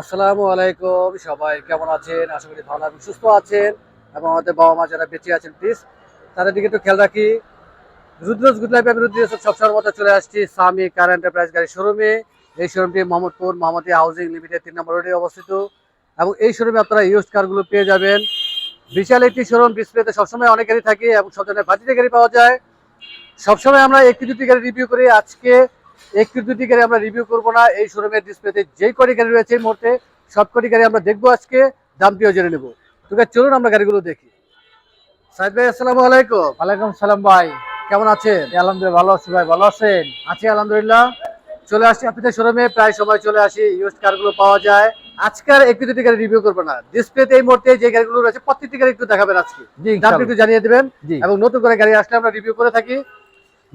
আসসালামু আলাইকুম, সবাই কেমন আছেন? আশা করি ভালো এবং সুস্থ আছেন এবং আমাদের বাবা মা যারা বেঁচে আছেন প্লিজ তাদের দিকে একটু খেয়াল রাখি। রুদ্রজ গুড লাইফ আমি রুদ্র ইউসুফ সবসময়ের মতো চলে আসছি সামি কার এন্টারপ্রাইজ গাড়ি শোরুমে এই শোরুমটি মোহাম্মদপুর মোহাম্মদী হাউজিং লিমিটেড তিন নম্বর রোডে অবস্থিত। এবং এই শোরুমে আপনারা ইউজ কারগুলো পেয়ে যাবেন। বিশাল একটি শোরুম ডিসপ্লেতে সবসময় অনেক গাড়ি থাকে এবং সব ধরনের বাজেটে গাড়ি পাওয়া যায়। সবসময় আমরা একটি দুটি গাড়ি রিভিউ করি। আজকে একটি দুটি গাড়ি আমরা রিভিউ করব না। এই শোরুমের ডিসপ্লেতে যেই কটি গাড়ি রয়েছে এই মুহূর্তে সব কটি গাড়ি আমরা দেখব আজকে দামটিও জেনে নেব। তোকে চলুন আমরা গাড়িগুলো দেখি। সাইদ ভাই আসসালামু আলাইকুম। ওয়ালাইকুম সালাম ভাই। কেমন আছেন? আলহামদুলিল্লাহ ভালো আছি ভাই ভালো আছেন? আছি আলহামদুলিল্লাহ। চলে আসছি আপনাদের শোরুমে প্রায় সময় চলে আসি ইউজ কারগুলো পাওয়া যায়। আজকের একটি দুটি গাড়ি রিভিউ করব না। ডিসপ্লেতে এই মুহূর্তে যে গাড়িগুলো রয়েছে প্রত্যেকটি গাড়ি একটু দেখাবেন আজকে। জি দামটি একটু জানিয়ে দেবেন। এবং নতুন করে গাড়ি আসলে আমরা রিভিউ করে থাকি।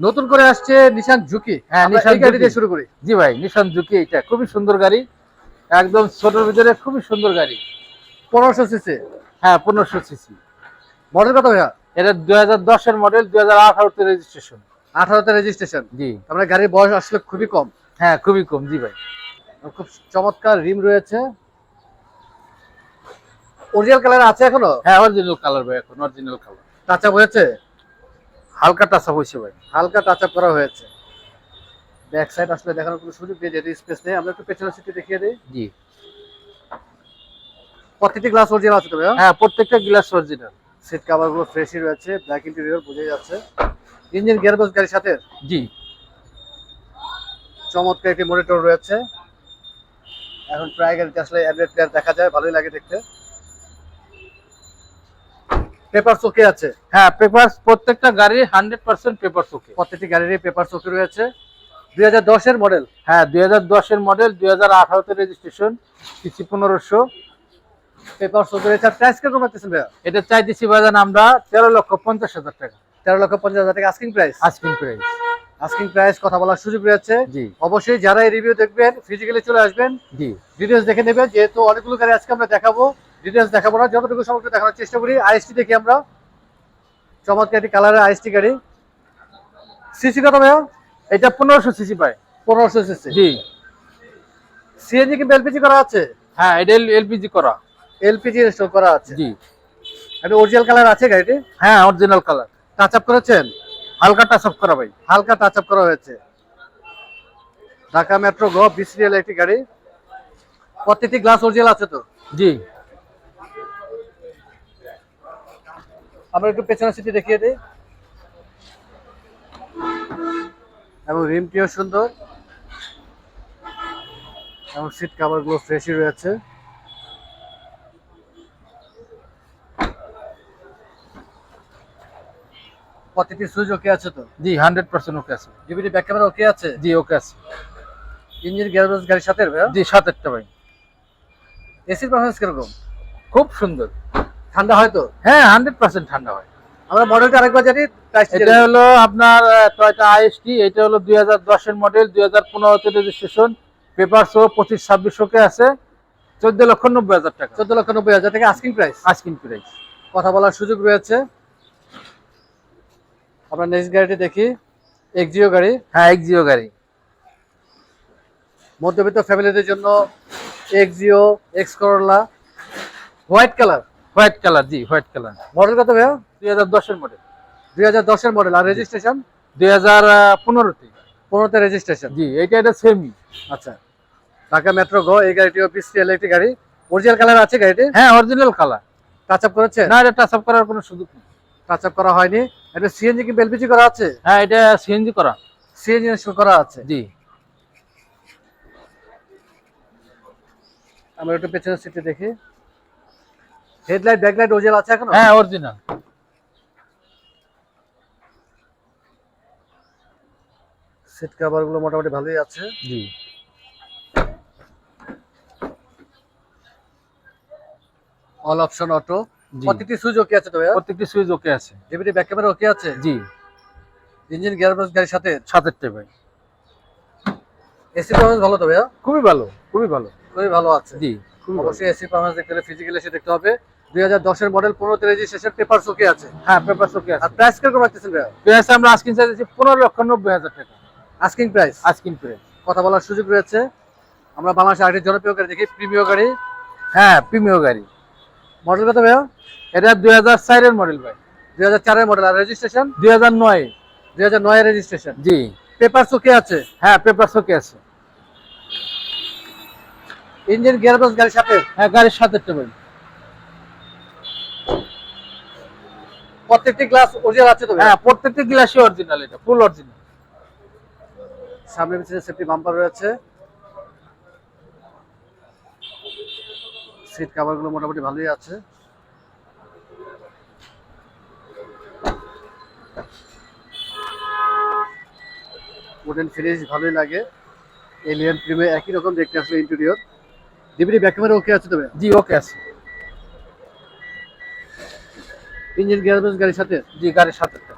নতুন করে আসছে নিশান ঝুঁকি হ্যাঁ, নিশান গাড়ি দিয়ে শুরু করি। জি ভাই নিশান জুকি এটা খুবই সুন্দর গাড়ি। একদম ছোটর ভিতরে খুবই সুন্দর গাড়ি। পনেরোশো সিসি হ্যাঁ পনেরোশো সিসি মডেল কত ভাইয়া? এটা দুই হাজার দশের মডেল দুই হাজার আঠারোতে রেজিস্ট্রেশন আঠারোতে রেজিস্ট্রেশন জি। আপনার গাড়ির বয়স আসলে খুবই কম। হ্যাঁ খুবই কম জি ভাই। খুব চমৎকার রিম রয়েছে। অরিজিনাল কালার আছে এখনও? হ্যাঁ অরিজিনাল কালার ভাই এখন অরিজিনাল কালার টাচ আপ হয়েছে? হালকা টাচা হয়েছে ভাই। হালকা টাচ আপ করা হয়েছে। ব্যাক সাইড আসলে দেখানোর কোনো সুযোগ নেই যেহেতু স্পেস নেই। আমরা একটু পেছনের সিটে দেখিয়ে দিই। জি। প্রত্যেকটি গ্লাস অরিজিনাল আছে তবে হ্যাঁ প্রত্যেকটা গ্লাস অরিজিনাল সিট কাভারগুলো ফ্রেশই রয়েছে ব্ল্যাক ইন্টেরিয়র বোঝা যাচ্ছে। ইঞ্জিন গিয়ারবক্স গাড়ির সাথে? জি। চমৎকার একটি মনিটর রয়েছে। এখন প্রায় গাড়িতে আসলে অ্যান্ড্রয়েড প্লেয়ার দেখা যায় ভালোই লাগে দেখতে। পেপার ওকে আছে। হ্যাঁ পেপার প্রত্যেকটা গাড়ির হান্ড্রেড পার্সেন্ট পেপার ওকে প্রত্যেকটি গাড়িরই পেপার ওকে রয়েছে। দুই হাজার দশের মডেল হ্যাঁ দুই হাজার দশের মডেল দুই হাজার আঠারোতে রেজিস্ট্রেশন সিসি পনেরোশো। পেপার ওকে রয়েছে। প্রাইস কীরকম রাখতেছেন ভাইয়া? এটা চাইতেছি বাজান আমরা তেরো লক্ষ পঞ্চাশ হাজার টাকা। তেরো লক্ষ পঞ্চাশ হাজার টাকা। Asking price asking price asking price কথা বলার সুযোগ রয়েছে। জি। অবশ্যই যারা এই রিভিউ দেখবেন ফিজিক্যালি চলে আসবেন জি। ডিটেলস দেখে নেবেন যেহেতু অনেকগুলো গাড়ি আজকে আমরা দেখাবো। ডিটেলস দেখাবো না যতটুকু সমস্ত দেখানোর চেষ্টা করি। আইএসটি দেখি আমরা। চমৎকার একটি কালারের আইএসটি গাড়ি। সিসি কত ভাইয়া এটা পনেরোশো সিসি পায়। পনেরোশো সিসি জি। সিএনজি কিন্তু এলপিজি করা আছে? হ্যাঁ এটা এলপিজি করা। এলপিজি ইনস্টল করা আছে। জি। এটা অরিজিনাল কালার আছে গাড়িটি? হ্যাঁ অরিজিনাল কালার টাচ আপ করেছেন? হালকা টাচ আপ করা ভাই। হালকা টাচ আপ করা হয়েছে। ঢাকা মেট্রো গ বিসিএল একটি গাড়ি। প্রত্যেকটি গ্লাস অরিজিনাল আছে তো? জি। আমরা একটু পেছনের সিটি দেখিয়ে দিই। এবং রিমটিও সুন্দর। এবং সিট কাভারগুলো ফ্রেশই রয়েছে। প্রতিটি সুইচ ওকে আছে তো? জি হান্ড্রেড পার্সেন্ট ওকে আছে। ডিভিডি ব্যাক ক্যামেরা ওকে আছে? জি ওকে আছে। ইঞ্জিন গ্যারেজ গাড়ির সাথে ভাইয়া? জি সাতেরটা ভাই। এসির পারফরমেন্স কীরকম? খুব সুন্দর। ঠান্ডা হয় তো? হ্যাঁ হান্ড্রেড পার্সেন্ট ঠান্ডা হয়। আমরা মডেলটা আরেকবার জানি এটা হলো আপনার টয়টা আইএসটি এটা হলো দুই হাজার দশের মডেল দুই হাজার পনেরোতে রেজিস্ট্রেশন পেপার সহ পঁচিশ ছাব্বিশ ওকে আছে চোদ্দ লক্ষ নব্বই হাজার টাকা। চোদ্দ লক্ষ নব্বই হাজার টাকা আস্কিং প্রাইস আস্কিং প্রাইস কথা বলার সুযোগ রয়েছে। আমরা নেক্সট গাড়িটি দেখি এক্সিও গাড়ি। হ্যাঁ এক্সিও গাড়ি। মধ্যবিত্ত ফ্যামিলিদের জন্য Axio X Corolla white colour white colour জি হোয়াইট কালার মডেল কত ভাইয়া? দুই হাজার দশের মডেল দুই হাজার দশের মডেল আর রেজিস্ট্রেশন দুই হাজার পনেরোতে। পনেরোতে রেজিস্ট্রেশন জি এটা এটা সেমি আচ্ছা। ঢাকা মেট্রো গো এই গাড়িটিও পিসিএল একটি গাড়ি। অরিজিনাল কালার আছে গাড়িটি হ্যাঁ অরিজিনাল কালার টাচ আপ করেছে? না এটা টাচ আপ করার কোনো সুযোগ নেই। টাচ আপ করা হয়নি। এটা সিএনজি কি এলপিজি করা আছে? হ্যাঁ এটা সিএনজি করা। সিএনজি করা আছে? জি। আমরা একটু পেছনের সিটে দেখি। হেডলাইট ব্যাকলাইট অরিজিনাল আছে এখনও? হ্যাঁ অরিজিনাল সিট কভারগুলো মোটামুটি ভালোই আছে। জি। All option auto. প্রত্যেকটি সুইচ ওকে আছে তো ভাইয়া? প্রত্যেকটি সুইচ ওকে আছে। ডিভিডি ব্যাক ক্যামেরা ওকে আছে? জি। ইঞ্জিন গিয়ারবক্স গাড়ির সাথে? সাতেরটা ভাই এসি পারফরমেন্স ভালো তো ভাইয়া? খুবই ভালো খুবই ভালো। খুবই ভালো আছে। জি। অবশ্যই এসি পারফরমেন্স দেখতে হলে ফিজিক্যালি এসে দেখতে হবে। দুই হাজার দশের মডেল পনেরোতে রেজিস্ট্রেশন পেপার ওকে আছে। হ্যাঁ পেপার আর প্রাইস কীরকম রাখতেছেন প্রাইস আমরা আস্কিং চাইছি পনেরো লক্ষ নব্বই হাজার টাকা। আস্কিং প্রাইস আস্কিং প্রাইস কথা বলার সুযোগ রয়েছে। আমরা বাংলাদেশের আরেকটি জনপ্রিয় গাড়ি দেখি প্রিমিয় গাড়ি। হ্যাঁ প্রিমিয় গাড়ি। মডেল কত ভাইয়া? এটা দুই হাজার চারের মডেল ভাই। দুই হাজার চারের মডেল আর রেজিস্ট্রেশন দুই হাজার নয়। দুই হাজার নয়ের রেজিস্ট্রেশন জি। পেপার চোখে আছে? হ্যাঁ পেপার চোখে আছে। ইঞ্জিন গিয়ারবক্স গাড়ির সাথে? হ্যাঁ গাড়ির সাথেরটা ভাই। প্রত্যেকটি গ্লাস অরিজিনাল আছে তো হ্যাঁ প্রত্যেকটা গ্লাসই অরিজিনাল এটা ফুল অরিজিনাল সামনে পিছনে সেফটি বাম্পার রয়েছে। সিট কভারগুলো মোটামুটি ভালোই আছে। উডেন ফিনিশ ভালোই লাগে। এলিয়ান প্রিমে একই রকম দেখতে আসলে interior DVD back camera okay আছে তবে জি ওকে আছে। ইঞ্জিন গিয়ারবক্স গাড়ির সাথে? জি গাড়ির সাথেরটা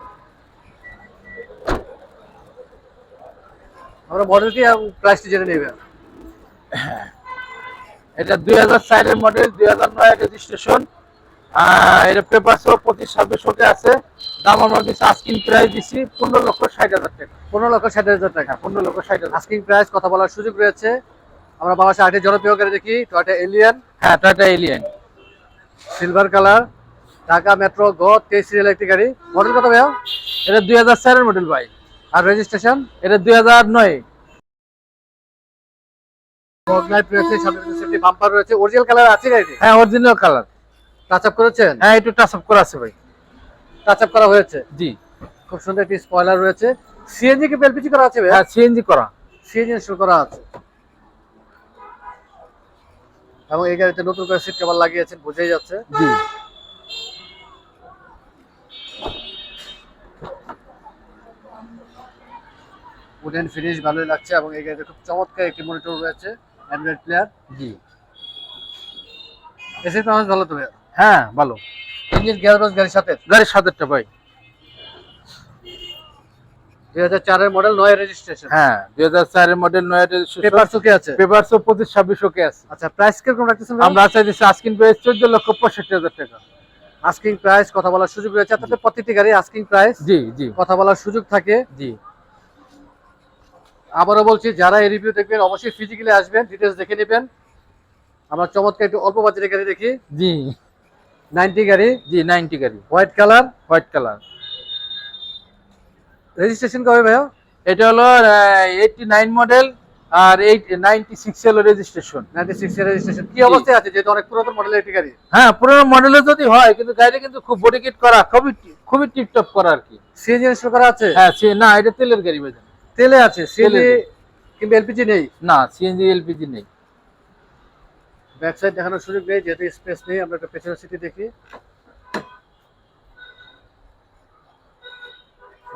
আমরা মডেলটি এবং প্রাইসটি জেনে নেবে? এটা দুই হাজার চারের মডেল দুই হাজার নয় রেজিস্ট্রেশন এটা পেপার সহ পঁচিশ ছাব্বিশ ওকে আছে। দাম আমরা দিচ্ছি আস্কিং প্রাইস দিচ্ছি পনেরো লক্ষ ষাট হাজার টাকা। পনেরো লক্ষ ষাট হাজার টাকা। হ্যাঁ পনেরো লক্ষ ষাট হাজার আস্কিং প্রাইস কথা বলার সুযোগ রয়েছে। আমরা বাংলাদেশের আরেকটি জনপ্রিয় গাড়ি দেখি টয়টা এলিয়ান হ্যাঁ tata Allion silver colour Dhaka metro গ তেইশ সিরিয়াল একটি গাড়ি। মডেল কত ভাইয়া? এটা দুই হাজার চারের মডেল ভাই। আর রেজিস্ট্রেশন এটা দুই হাজার নয়। বাম্পার রয়েছে অরিজিনাল কালার আছে গাড়িটি হ্যাঁ অরিজিনাল কালার টাচ আপ করেছেন? হ্যাঁ একটু টাচ আপ করা আছে ভাই। টাচ আপ করা হয়েছে? জি। খুব সুন্দর একটি স্পয়লার রয়েছে। সিএনজি কি করা আছে হ্যাঁ সিএনজি করা। সিএনজি ইনস্টল করা আছে। এবং এই গাড়িতে নতুন করে সিট কভার লাগিয়েছেন বোঝাই যাচ্ছে। জি। উডেন ফিনিশ ভালোই লাগছে এবং এই গাড়িতে খুব চমৎকার একটি মনিটর রয়েছে অ্যান্ড্রয়েড প্লেয়ার জি। এসি পারফরমেন্স ভালো তো হ্যাঁ ভালো। ইঞ্জিন গিয়ারবক্স গাড়ির সাথে? গাড়ির সাথেরটা ভাই। দুই হাজার চারের মডেল নয় রেজিস্ট্রেশন হ্যাঁ দুই হাজার চারের মডেল নয় পেপার চোখে আছে? পেপার সহ পঁচিশ ছাব্বিশ ওকে আছে। আচ্ছা প্রাইস কীরকম রাখতেছেন আমরা আমরা চাইছি প্রাইস চোদ্দ লক্ষ পঁয়ষট্টি হাজার টাকা। আস্কিং প্রাইস কথা বলার সুযোগ রয়েছে। তাতে প্রতিটি গাড়ি আস্কিং প্রাইস জি জি। কথা বলার সুযোগ থাকে। জি। আবারও বলছি যারা এই রিভিউ দেখবেন অবশ্যই ফিজিক্যালি আসবেন ডিটেলস দেখে নেবেন। আমরা চমৎকার একটু অল্প বাজারের গাড়ি দেখি। জি। নাইনটি গাড়ি। জি নাইনটি গাড়ি। White colour white colour registration কবে ভাইয়া? এটা হলো এইটটি নাইন মডেল আর এইট নাইনটি সিক্স হলো রেজিস্ট্রেশন নাইনটি সিক্স এর রেজিস্ট্রেশন কি অবস্থায় আছে? যেহেতু অনেক পুরাতন মডেলের একটি গাড়ি। হ্যাঁ পুরোনো মডেলে যদি হয় কিন্তু গাড়ি কিন্তু খুব বডি কিট করা খুবই খুবই টিপটপ করা আর কি। সিএনজি করা আছে? হ্যাঁ না এটা তেলের গাড়ি বাজান তেলে আছে সিএনজি। কিংবা এলপিজি নেই? না সিএনজি এলপিজি নেই। ব্যাক সাইড দেখানোর সুযোগ নেই যেহেতু স্পেস নেই আমরা একটা পেছনের সিটি দেখি।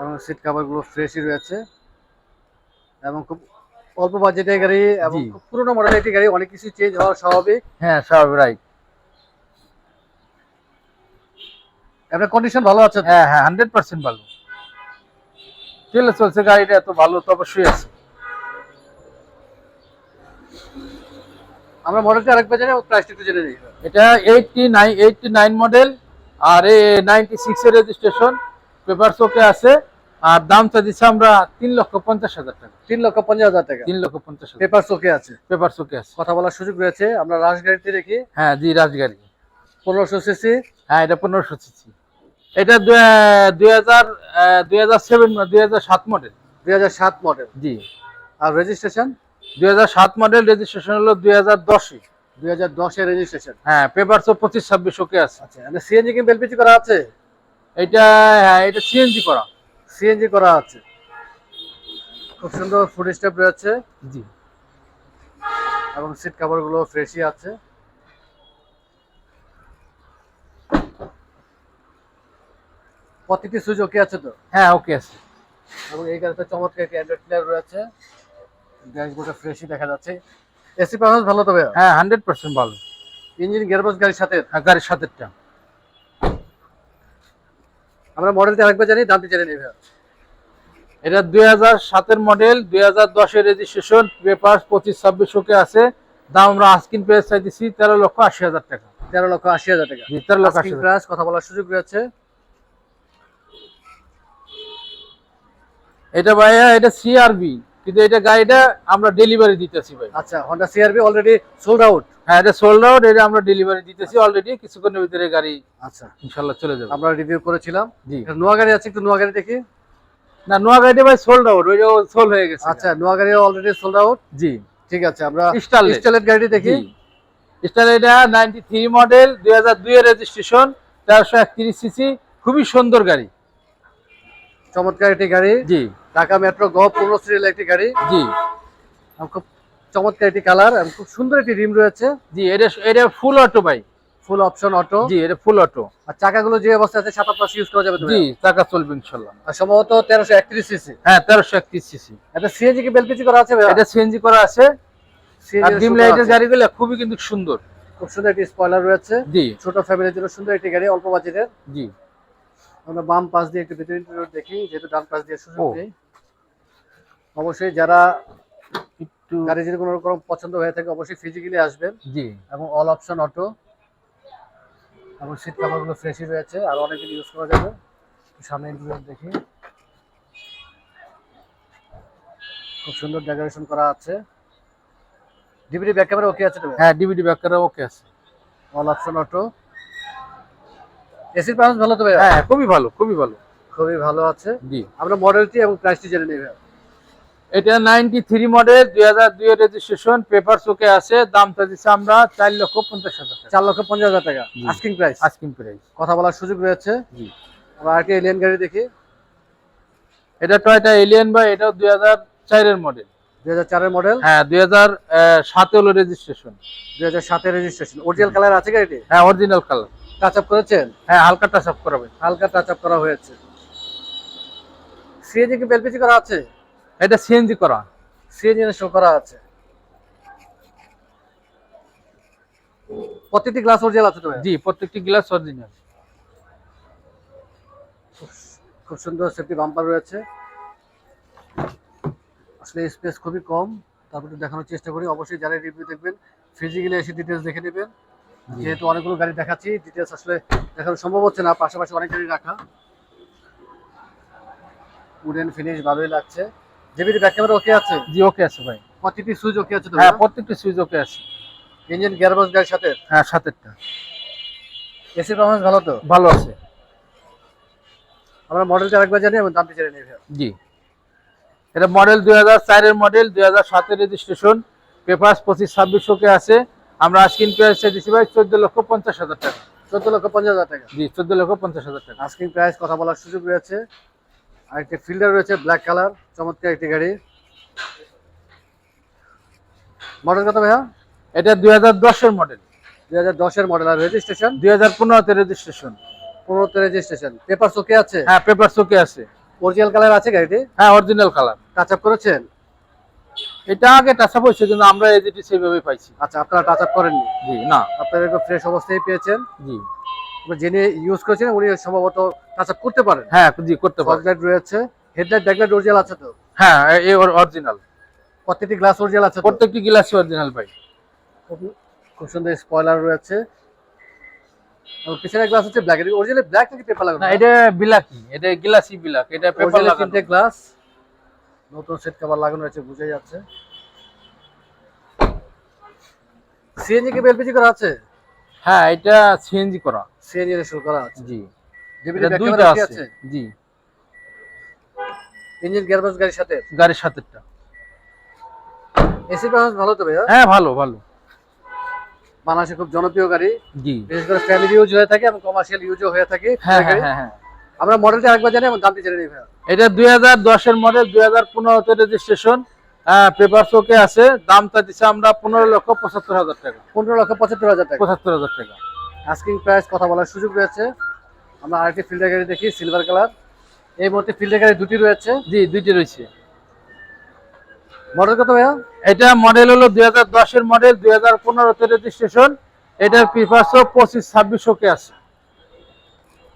এবং সিট কাভারগুলো ফ্রেশই রয়েছে। এবং খুব অল্প বাজেটের গাড়ি এবং। খুব পুরোনো মডেলের একটি গাড়ি অনেক কিছু চেঞ্জ হওয়া স্বাভাবিক। হ্যাঁ স্বাভাবিক রাইট আপনার কন্ডিশন ভালো আছে হ্যাঁ হ্যাঁ হান্ড্রেড পার্সেন্ট ভালো। তেলে চলছে গাড়িটা এত ভালো তো অবশ্যই আছে। আমরা মডেলটা আরেকবার জানি প্রাইসটা একটু জেনে নিই। এটা eighty nine eighty nine model আর এ নাইনটি সিক্স এর রেজিস্ট্রেশন পেপার চোখে আছে আর দামটা দিচ্ছে আমরা তিন লক্ষ পঞ্চাশ হাজার টাকা। তিন লক্ষ পঞ্চাশ হাজার টাকা। তিন লক্ষ পঞ্চাশ পেপার চোখে আছে। পেপার চোখে আছে। কথা বলার সুযোগ রয়েছে আমরা রাশ গাড়িতে দেখি। হ্যাঁ জি রাজগাড়ি পনেরোশো সিসি হ্যাঁ এটা পনেরোশো সিসি এটা দুই হাজার দুই হাজার সেভেন দুই হাজার সাত মডেল দুই হাজার সাত মডেল জি। আর রেজিস্ট্রেশন দুই হাজার সাত মডেল রেজিস্ট্রেশন হলো দুই হাজার দশে দুই হাজার দশের রেজিস্ট্রেশন হ্যাঁ পেপার তো পঁচিশ ছাব্বিশ ওকে আছে। আচ্ছা মানে সিএনজি কিংবা এলপিজি করা আছে? এটা হ্যাঁ এটা সিএনজি করা। সিএনজি করা আছে। খুব সুন্দর ফুড স্টেপ রয়েছে। জি। এবং সিট কাভারগুলো ফ্রেশই আছে। প্রতিটি সুইচ ওকে আছে তো? হ্যাঁ ওকে আছে। এবং এই গাড়িতে চমৎকার একটি অ্যান্ড্রয়েড প্লেয়ার রয়েছে। ড্যাশবোর্ডে ফ্রেশই দেখা যাচ্ছে। এসি পারফরমেন্স ভালো তো ভাইয়া? হ্যাঁ হান্ড্রেড পার্সেন্ট ভালো। ইঞ্জিন গিয়ারবক্স গাড়ির সাথে? হ্যাঁ, গাড়ির সাতেরটা আমরা মডেলটি আরেকবার জানি দামটি জেনে নিই এটা দুই হাজার সাতের মডেল দুই হাজার দশের রেজিস্ট্রেশন পেপার পঁচিশ ছাব্বিশ ওকে আছে। দাম আমরা আস্কিন প্রাইস চাইতেছি তেরো লক্ষ আশি হাজার টাকা। তেরো লক্ষ আশি হাজার টাকা। তেরো লক্ষ আশি। প্রাইস কথা বলার সুযোগ রয়েছে। এটা ভাইয়া এটা সিআরবি কিন্তু এটা গাড়িটা আমরা ডেলিভারি দিতেছি ভাই। আচ্ছা Honda CRV already sold out হ্যাঁ এটা সোল্ড আউট এটা আমরা ডেলিভারি দিতেছি অলরেডি কিছুক্ষণের ভিতরে গাড়ি আচ্ছা। ইনশাল্লাহ চলে যাবে। আমরা রিভিউ করেছিলাম। জি। নোয়া গাড়ি আছে একটু নোয়া গাড়ি দেখি না নোয়া গাড়িটা ভাই সোল্ড আউট ওইটা সোল হয়ে গেছে। আচ্ছা নোয়া গাড়ি অলরেডি সোল্ড আউট জি। ঠিক আছে আমরা Starlet। স্টাইলের গাড়ি দেখি। স্টার এটা নাইনটি থ্রি মডেল দুই হাজার দুই রেজিস্ট্রেশন তেরোশো একত্রিশ সিসি খুবই সুন্দর গাড়ি। চমৎকার একটি গাড়ি। জি। ঢাকা মেট্রো গ পনেরো সিরিয়াল একটি গাড়ি। জি। খুব চমৎকার একটি কালার এবং খুব সুন্দর একটি রিম রয়েছে। জি এটা এটা ফুল অটো ভাই। ফুল অপশন অটো জি এটা ফুল অটো আর চাকাগুলো যে অবস্থা আছে সাত আট ইউজ করা যাবে জি চাকা চলবে ইনশাল্লাহ। আর সম্ভবত তেরোশো একত্রিশ সিসি হ্যাঁ তেরোশো একত্রিশ সিসি এটা সিএনজি কি বেলপিজি করা আছে এটা সিএনজি করা আছে। আর ডিম লাইটের গাড়িগুলো খুবই কিন্তু সুন্দর। খুব সুন্দর একটি স্পয়লার রয়েছে। জি। ছোট ফ্যামিলির জন্য সুন্দর একটি গাড়ি অল্প বাজেটের জি। আমরা বাম পাশ দিয়ে একটু ভিতরে ইন্টেরিয়র দেখি যেহেতু ডান পাশ দিয়ে সুযোগ। নেই। অবশ্যই যারা একটু গাড়ি যদি কোনো রকম পছন্দ হয়ে থাকে অবশ্যই ফিজিক্যালি আসবেন। জি। এবং অল অপশন অটো এবং সিট কাভারগুলো ফ্রেশই রয়েছে আর অনেক দিন ইউজ করা যাবে। সামনে ইন্টেরিয়র দেখি। খুব সুন্দর ডেকোরেশন করা আছে। ডিভিডি ব্যাক ক্যামেরা ওকে আছে তো হ্যাঁ ডিভিডি ব্যাকআপ ওকে আছে। অল অপশন অটো এসির পারফরমেন্স ভালো তো ভাইয়া হ্যাঁ খুবই ভালো খুবই ভালো। খুবই ভালো আছে। জি। আমরা মডেলটি এবং প্রাইসটি জেনে নেব এটা নাইনটি থ্রি মডেল দুই হাজার দুই রেজিস্ট্রেশন পেপার চোখে আছে দামটা দিচ্ছি আমরা চার লক্ষ পঞ্চাশ হাজার চার লক্ষ পঞ্চাশ হাজার টাকা। আস্কিং প্রাইস আস্কিং প্রাইস কথা বলার সুযোগ রয়েছে। জি। আমরা এলিয়ান গাড়ি দেখি। এটা টয়টা এলিয়ান বা এটাও দুই হাজার চারের মডেল দুই হাজার চারের মডেল হ্যাঁ দুই হাজার সাতে হলো রেজিস্ট্রেশন দুই হাজার সাতের রেজিস্ট্রেশন অরিজিনাল কালার আছে গাড়িটি? হ্যাঁ অরিজিনাল কালার টাচ আপ করেছেন? হ্যাঁ হালকা টাচ আপ করাবে হালকা টাচ আপ করা হয়েছে। সিএনজি কি বেলপিজি করা আছে? এটা সিএনজি করা। সিএনজি শো করা আছে। প্রত্যেকটি গ্লাস অরিজিনাল আছে তো জি প্রত্যেকটি গ্লাস অরিজিনাল খুব সুন্দর সেফটি বাম্পার রয়েছে। আসলে স্পেস খুবই কম। তারপরে দেখানোর চেষ্টা করি। অবশ্যই যারা রিভিউ দেখবেন ফিজিক্যালি এসে ডিটেলস দেখে নেবেন। যেহেতু অনেকগুলো গাড়ি দেখাচ্ছি ডিটেলস আসলে দেখানো সম্ভব হচ্ছে না। পাশাপাশি অনেক গাড়ি রাখা। উডেন ফিনিশ ভালোই লাগছে। জেবিডি ব্যাক ক্যামেরা ওকে আছে? জি ওকে আছে ভাই। প্রতিটি সুইচ ওকে আছে তো হ্যাঁ প্রত্যেকটি সুইচ ওকে আছে। ইঞ্জিন গিয়ারবক্স গাড়ির সাথে? হ্যাঁ সাতেরটা এসি পারফরমেন্স ভালো তো? ভালো আছে। আমরা মডেলটা আরেকবার জানি এবং দামটি জেনে নেবে জি। এটা মডেল দুই হাজার চারের মডেল দুই হাজার সাতের রেজিস্ট্রেশন পেপার পঁচিশ ছাব্বিশ ওকে আছে। আমরা আস্কিন প্রাইসে দিচ্ছি ভাই চোদ্দ লক্ষ পঞ্চাশ হাজার টাকা। চোদ্দ লক্ষ পঞ্চাশ হাজার টাকা। জি চোদ্দ লক্ষ পঞ্চাশ হাজার টাকা। আস্কিং প্রাইস কথা বলার সুযোগ রয়েছে। আর একটি ফিল্ডার রয়েছে ব্ল্যাক কালার চমৎকার একটি গাড়ি। মডেল কত ভাইয়া? এটা দুই হাজার দশের মডেল দুই হাজার দশের মডেল আর রেজিস্ট্রেশন দুই হাজার পনেরোতে রেজিস্ট্রেশন পনেরোতে রেজিস্ট্রেশন পেপার ওকে আছে? হ্যাঁ পেপার ওকে আছে। অরিজিনাল কালার আছে গাড়িটি? হ্যাঁ অরিজিনাল কালার টাচ আপ করেছেন? এটা আগে টাচ আপ পয়সা কিন্তু আমরা এজিটি সেইভাবে পাইছি। আচ্ছা আপনারা টাচ আপ করেননি? জি না। আপনারা একটু ফ্রেশ অবস্থায় পেয়েছেন? জি। যিনি ইউজ করেছেন উনি সম্ভবত আপ করতে পারেন। হ্যাঁ জি করতে পারবে ফগলাইট রয়েছে হেডলাইট ব্যাকলাইট অরিজিনাল আছে তো? হ্যাঁ এই অরিজিনাল প্রত্যেকটি গ্লাস অরিজিনাল আছে প্রত্যেকটি গ্লাসই অরিজিনাল ভাই। খুব- সুন্দর স্পয়লার রয়েছে। এবং পিছনে গ্লাস হচ্ছে ব্ল্যাক অরিজিনাল ব্ল্যাক নাকি পেপার লাগানো? না এটা বিলাকি এটা গ্লাসি বিলাক এটা পেপার লাগানো। তিনটে গ্লাস নতুন সেট কভার লাগানো রয়েছে বুঝাই যাচ্ছে। সিএনজি কি এলপিজি করা আছে? হ্যাঁ এটা সিএনজি করা। সিএনজি করা আছে জি। দুইটা আছে। জি। ইঞ্জিন গিয়ারবক্স গাড়ির সাথে? গাড়ির সাথেরটা এসি পারফরম্যান্স ভালো তো ভাইয়া? হ্যাঁ ভালো ভালো। বাংলাদেশে খুব জনপ্রিয় গাড়ি। জি। বিশেষ করে ফ্যামিলি ইউজ হয়ে থাকে এবং কমার্শিয়াল ইউজও হয়ে থাকে। হ্যাঁ হ্যাঁ হ্যাঁ হ্যাঁ। আমরা মডেলটা একবার জানি এবং দামটি জেনে নিই ভাইয়া। এটা দুই হাজার দশের মডেল দুই হাজার পনেরোতে রেজিস্ট্রেশন পেপার ওকে আছে। দামটা দিচ্ছে আমরা পনেরো লক্ষ পঁচাত্তর হাজার টাকা। পনেরো লক্ষ পঁচাত্তর হাজার টাকা। পঁচাত্তর হাজার টাকা। আস্কিং প্রাইস কথা বলার সুযোগ রয়েছে। আমরা আরেকটি ফিল্ডার গাড়ি দেখি সিলভার কালার এই মুহূর্তে ফিল্ডার গাড়ি দুটি রয়েছে। জি দুইটি রয়েছে। মডেল কত ভাইয়া? এটা মডেল হলো দুই হাজার দশের মডেল দুই হাজার পনেরোতে রেজিস্ট্রেশন এটার পেপারসও পঁচিশ ছাব্বিশ ওকে আছে।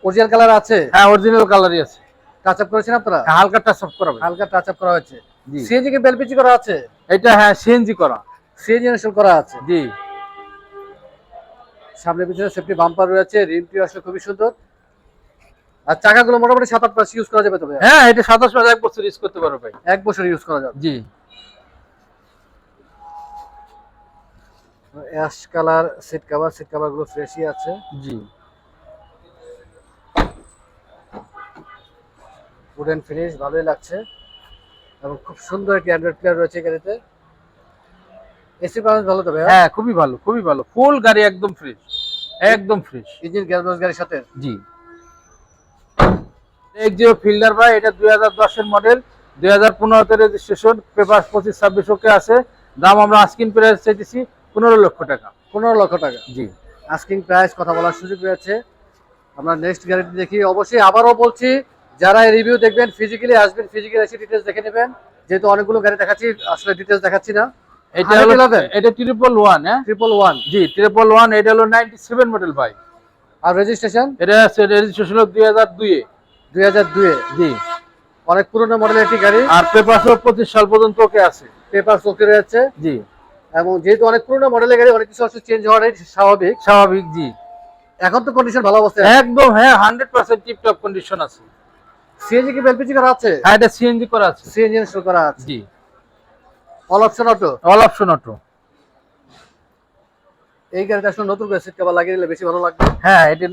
অরিজিনাল কালার আছে? হ্যাঁ অরিজিনাল কালারই আছে। টাচ আপ করেছেন আপনারা? হ্যাঁ, হালকা টাচ আপ করাবে হালকা টাচ আপ করা হয়েছে। সিএনজি কি বেলপিচি করা আছে? এটা হ্যাঁ সিএনজি করা। সিএনজি ইনস্টল করা আছে? জি। সামনে পিছনে সেফটি বাম্পার রয়েছে রিমটি আসলে খুবই সুন্দর। আর চাকাগুলো মোটামুটি সাত আট মাস ইউজ করা যাবে তবে। হ্যাঁ এটা সাত আট মাস এক বছর ইউজ করতে পারো ভাই। এক বছর ইউজ করা যাবে। জি। Ash colour seat cover seat কভারগুলো ফ্রেশই আছে। জি। উডেন ফিনিশ ভালোই লাগছে। এবং খুব সুন্দর একটি অ্যান্ড্রয়েড প্লেয়ার রয়েছে এই গাড়িতে। এসি পাওয়ার ভালো তো ভাইয়া? হ্যাঁ খুবই ভালো খুবই ভালো। ফুল গাড়ি একদম ফ্রেশ একদম ফ্রেশ ইঞ্জিন গ্যাস গাড়ির সাথে? জি। এক জিরো ফিল্ডার ভাই এটা দুই হাজার দশের মডেল দুই হাজার পনেরোতে রেজিস্ট্রেশন পেপার পঁচিশ ছাব্বিশ ওকে আছে। দাম আমরা আস্কিন প্রাইস চাইতেছি পনেরো লক্ষ টাকা। পনেরো লক্ষ টাকা। জি। আস্কিং প্রাইস কথা বলার সুযোগ রয়েছে। আমরা নেক্সট গাড়িটি দেখি। অবশ্যই আবারও বলছি যারা রিভিউ দেখবেন ফিজিক্যালি আসবেন ফিজিক্যালি এসে ডিটেলস দেখে নেবেন। যেহেতু অনেকগুলো গাড়ি দেখাচ্ছি আসলে ডিটেলস দেখাচ্ছি না। এটা হলো এটা ট্রিপল ওয়ান হ্যাঁ? ট্রিপল ওয়ান জি ট্রিপল ওয়ান এটা হলো নাইনটি সেভেন মডেল ভাই আর রেজিস্ট্রেশন এটা রেজিস্ট্রেশন হলো দুই হাজার দুইয়ে। দুই হাজার দুয়ে জি। অনেক পুরনো মডেলের একটি গাড়ি। আর পেপার পঁচিশ সাল পর্যন্ত ওকে আছে। পেপার রয়েছে জি। এবং যেহেতু অনেক পুরনো মডেলের গাড়ি অনেক কিছু চেঞ্জ হওয়াটাই স্বাভাবিক। স্বাভাবিক জি। এখন তো কন্ডিশন ভালো অবস্থায় একদম হ্যাঁ হান্ড্রেড পার্সেন্ট টিপটপ কন্ডিশন আছে। সিএনজি কি এলপিজি করা আছে? হ্যাঁ এটা সিএনজি করা আছে। সিএনজি ইনস্টল করা আছে। জি। All option auto all option auto এই গাড়িটা আসলে নতুন করে সিট কভার লাগিয়ে দিলে বেশি ভালো লাগবে। হ্যাঁ এটা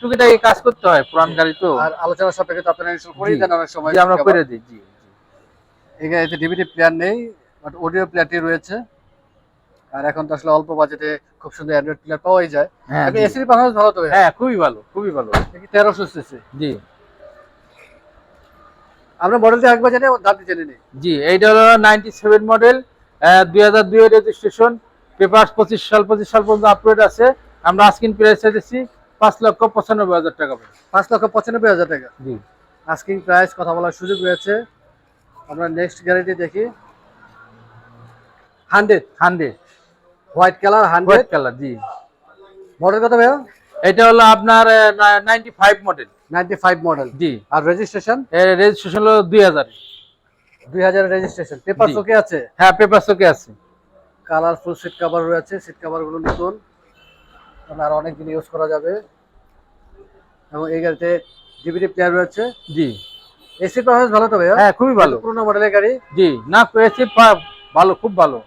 টুকিটাকি কাজ করতে হয় পুরান গাড়ি তো। আর আলোচনা সাপেক্ষে তো আপনারা ইনস্টল করেই দেন অনেক সময় আমরা করে দিই জি। এই গাড়িতে ডিভিডি প্লেয়ার নেই বাট অডিও প্লেয়ারটি রয়েছে। আর এখন তো আসলে অল্প বাজেটে খুব সুন্দর অ্যান্ড্রয়েড প্লেয়ার পাওয়াই যায়। হ্যাঁ এসির পারফরমেন্স ভালো তো হ্যাঁ খুবই ভালো খুবই ভালো। তেরোশো সিসি জি। আমরা মডেলটা একবার জানি এবং দামটি জেনে নিই। জি এইটা হলো নাইনটি সেভেন মডেল দুই হাজার দুই রেজিস্ট্রেশন পেপার পঁচিশ সাল পঁচিশ সাল পর্যন্ত আপডেট আছে। আমরা আস্কিন প্রাইস চাইতেছি পাঁচ লক্ষ পঁচানব্বই হাজার টাকা। পাঁচ লক্ষ পঁচানব্বই হাজার টাকা। জি। আস্কিং প্রাইস কথা বলার সুযোগ রয়েছে। আমরা নেক্সট গাড়িটি দেখি। Hundred hundred white colour hundred colour জি। মডেল কত ভাইয়া? এটা হলো আপনার ninety five model ninety five model. জি। আর রেজিস্ট্রেশন রেজিস্ট্রেশন হলো দুই হাজার। দুই হাজারের রেজিস্ট্রেশন পেপার জি। আছে? হ্যাঁ পেপার ওকে আছে। কালারফুল সিট কভার রয়েছে সিট কভারগুলো নতুন আর অনেক দিন ইউজ করা যাবে। এবং এই গাড়িতে ডিভিডি প্লেয়ার রয়েছে। জি। এসি পারফরমেন্স ভালো তো ভাইয়া? হ্যাঁ খুবই ভালো। পুরোনো মডেলের গাড়ি। জি না পেয়েছি ভালো খুব ভালো।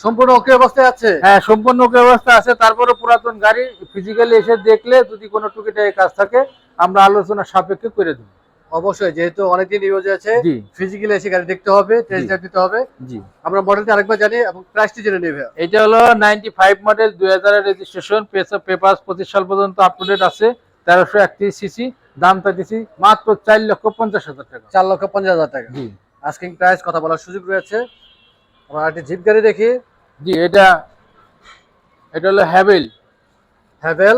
সম্পূর্ণ ওকে অবস্থায় আছে? হ্যাঁ সম্পূর্ণ ওকে অবস্থা আছে। তারপরে পুরাতন গাড়ি ফিজিক্যালি এসে দেখলে যদি কোনো টুকিটাকি কাজ থাকে আমরা আলোচনা সাপেক্ষে করে দেবো। অবশ্যই যেহেতু অনেকদিন ইউজ আছে ফিজিক্যালি এসে গাড়ি দেখতে হবে টেস্ট ড্রাইভ দিতে হবে। জি। আমরা মডেলটা আরেকবার জানি এবং প্রাইসটি জেনে নেবে এটা হলো নাইনটি ফাইভ মডেল দুই হাজারের রেজিস্ট্রেশন পেপার পঁচিশ সাল পর্যন্ত আপডেট আছে তেরোশো একত্রিশ সিসি দাম চাইতেছি মাত্র চার লক্ষ পঞ্চাশ হাজার টাকা। চার লক্ষ পঞ্চাশ হাজার টাকা। জি। আস্কিং প্রাইস কথা বলার সুযোগ রয়েছে। আমরা একটি জিপ গাড়ি দেখি। জি এটা এটা হলো হ্যাভেল হ্যাভেল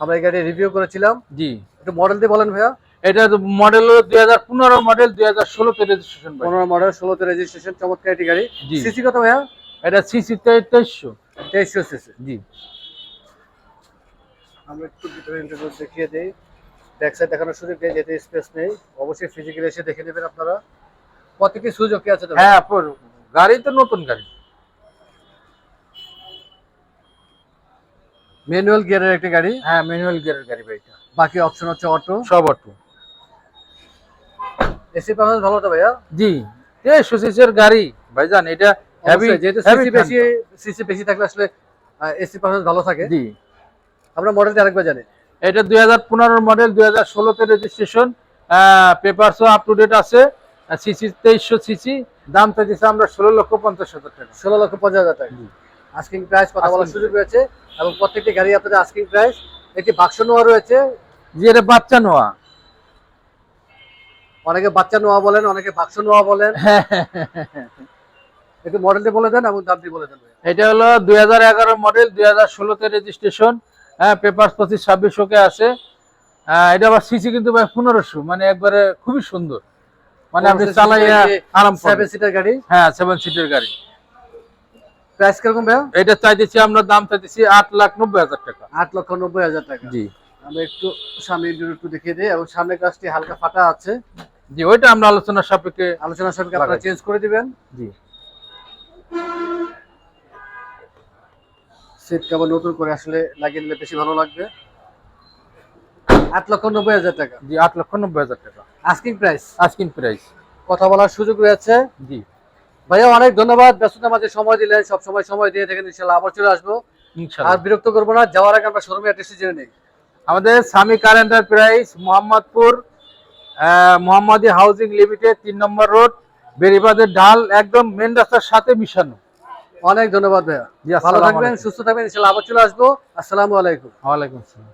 আমরা এই গাড়ি রিভিউ করেছিলাম। জি। একটু মডেল দিয়ে বলেন ভাইয়া। এটা মডেল হলো দুই হাজার পনেরো মডেল দুই হাজার ষোলোতে রেজিস্ট্রেশন পনেরো মডেল ষোলোতে রেজিস্ট্রেশন চমৎকার একটি গাড়ি। জি। সিসি কত ভাইয়া? এটা সিসি তেইশশো তেইশশো সিসি জি। আমরা একটু ভিতরে ইন্টারভিউ দেখিয়ে দিই। ব্যাক সাইড দেখানোর সুযোগ নেই যেতে স্পেস নেই। অবশ্যই ফিজিক্যালি এসে দেখে নেবেন আপনারা। প্রত্যেকটি সুযোগ কি আছে তো হ্যাঁ গাড়ি তো নতুন গাড়ি। ম্যানুয়াল গিয়ারের একটি গাড়ি? হ্যাঁ ম্যানুয়াল গিয়ারের গাড়ি ভাই এটা বাকি অপশন হচ্ছে অটো সব অটো এসি পারফরমেন্স ভালো তো ভাইয়া? জি। এ সুসিসের গাড়ি। ভাইজান এটা হেভি যেহেতু সিসি বেশি সিসি বেশি থাকলে আসলে এসি পারফরমেন্স ভালো থাকে। জি। আমরা মডেলটা আরেকবার জানি। এটা দুই হাজার পনেরো মডেল দুই হাজার ষোলোতে রেজিস্ট্রেশন পেপারসও আপ টু ডেট আছে। সিসি তেইশশো সিসি দাম চাইছে আমরা ষোলো লক্ষ পঞ্চাশ হাজার টাকা। ষোলো লক্ষ পঞ্চাশ হাজার টাকা। আস্কিং প্রাইস কথা বলার সুযোগ রয়েছে এবং প্রত্যেকটি গাড়ি আপনাদের আস্কিং প্রাইস একটি বাক্স নোয়া রয়েছে। জি এটা বাচ্চা নোয়া অনেকে বাচ্চা নোয়া বলেন অনেকে বাক্স নোয়া বলেন। একটু মডেলটি বলে দেন এবং দামটি বলে দেন এটা হলো দুই হাজার এগারো মডেল দুই হাজার ষোলোতে রেজিস্ট্রেশন হ্যাঁ পেপার পঁচিশ ছাব্বিশ ওকে আছে। এটা আবার সিসি কিন্তু পনেরোশো মানে একবারে খুবই সুন্দর। মানে আপনি চালাইয়া আরাম সেভেন সিটার গাড়ি? হ্যাঁ সেভেন সিটের গাড়ি। প্রাইস কীরকম ভাইয়া? এটা চাইতেছি আমরা দাম চাইতেছি আট লাখ নব্বই হাজার টাকা। আট লক্ষ নব্বই হাজার টাকা। জি। আমরা একটু সামনে একটু দেখিয়ে দিই এবং সামনের কাজটি হালকা ফাটা আছে। জি ওইটা আমরা আলোচনার সাপেক্ষে আলোচনার সাপেক্ষে আপনারা চেঞ্জ করে দিবেন। জি। সিট কভার নতুন করে আসলে লাগিয়ে নিলে বেশি ভালো লাগবে। আট লক্ষ নব্বই হাজার টাকা। জি আট লক্ষ নব্বই হাজার টাকা। আস্কিং প্রাইস আস্কিন প্রাইস কথা বলার সুযোগ রয়েছে? জি। ভাইয়া অনেক ধন্যবাদ। ব্যস্ততার মাঝে সময় দিলেন। সব সময় সময় দিয়ে থাকেন ইনশাল্লাহ আবার চলে আসব। আর বিরক্ত করব না যাওয়ার আগে আমরা শোরুমে অ্যাড্রেসটি জেনে নিই। আমাদের স্বামী কার এন্টারপ্রাইজ মোহাম্মদপুর মোহাম্মদী হাউজিং লিমিটেড তিন নম্বর রোড বেরিবাদের ঢাল একদম মেন রাস্তার সাথে মিশানো। অনেক ধন্যবাদ ভাইয়া। জি, ভালো থাকবেন সুস্থ থাকবেন ইনশাল্লাহ আবার চলে আসব। আসসালামু আলাইকুম। ওয়ালাইকুম আসসালাম।